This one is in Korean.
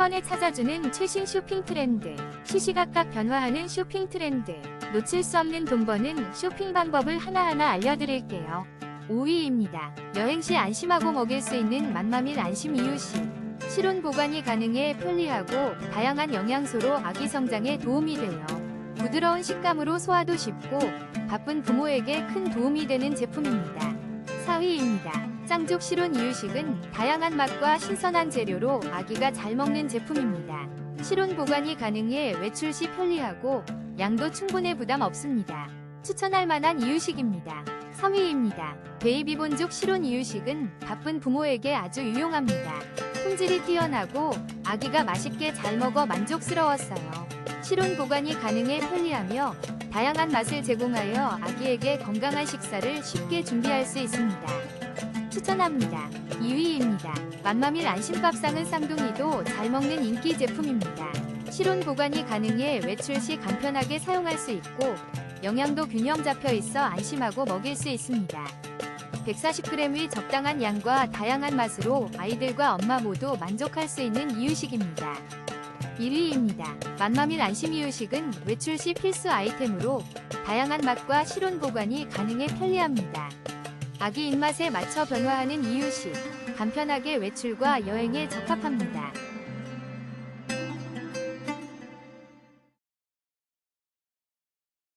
번에 찾아주는 최신 쇼핑 트렌드. 시시각각 변화하는 쇼핑 트렌드. 놓칠 수 없는 돈 버는 쇼핑 방법을 하나하나 알려드릴게요. 5위입니다. 여행 시 안심하고 먹일 수 있는 만마밀 안심 이유식. 실온 보관이 가능해 편리하고 다양한 영양소로 아기 성장에 도움이 돼요. 부드러운 식감으로 소화도 쉽고 바쁜 부모에게 큰 도움이 되는 제품입니다. 4위입니다. 짱족 실온 이유식은 다양한 맛과 신선한 재료로 아기가 잘 먹는 제품입니다. 실온 보관이 가능해 외출 시 편리하고 양도 충분해 부담 없습니다. 추천할 만한 이유식입니다. 3위입니다. 베이비 본족 실온 이유식은 바쁜 부모에게 아주 유용합니다. 품질이 뛰어나고 아기가 맛있게 잘 먹어 만족스러웠어요. 실온 보관이 가능해 편리하며 다양한 맛을 제공하여 아기에게 건강한 식사를 쉽게 준비할 수 있습니다. 추천합니다. 2위입니다. 맘마밀 안심밥상은 쌍둥이도 잘 먹는 인기 제품입니다. 실온 보관이 가능해 외출 시 간편하게 사용할 수 있고 영양도 균형 잡혀 있어 안심하고 먹일 수 있습니다. 140g의 적당한 양과 다양한 맛으로 아이들과 엄마 모두 만족할 수 있는 이유식입니다. 1위입니다. 만마밀 안심 이유식은 외출 시 필수 아이템으로 다양한 맛과 실온 보관이 가능해 편리합니다. 아기 입맛에 맞춰 변화하는 이유식, 간편하게 외출과 여행에 적합합니다.